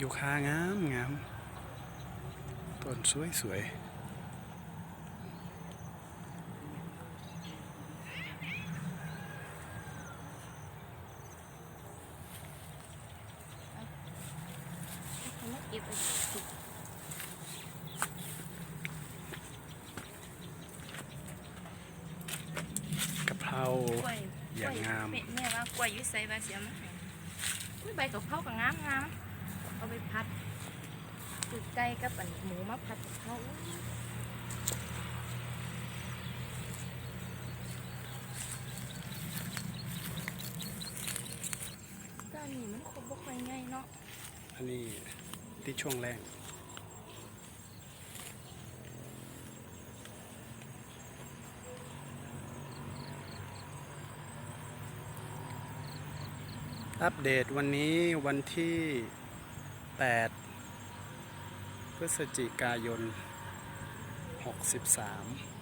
ยูคางามงามต้นสวยสวย เขามาเก็บไว้สุก กะเพราก ล้วย อย่างงาม แแม่ว่ากล้วยอยุ่ใส่บาเสียมาให้อุ้ยใบกับเขาก็งามงาม เอาไปพัดตุกไก่กับอันหมูมาผัดกับเขาด้านนี้มันคบ่ค่อยง่ายเนาะ อันนี้ที่ช่วงแรกอัปเดตวันนี้วันที่ 8 พฤศจิกายน 63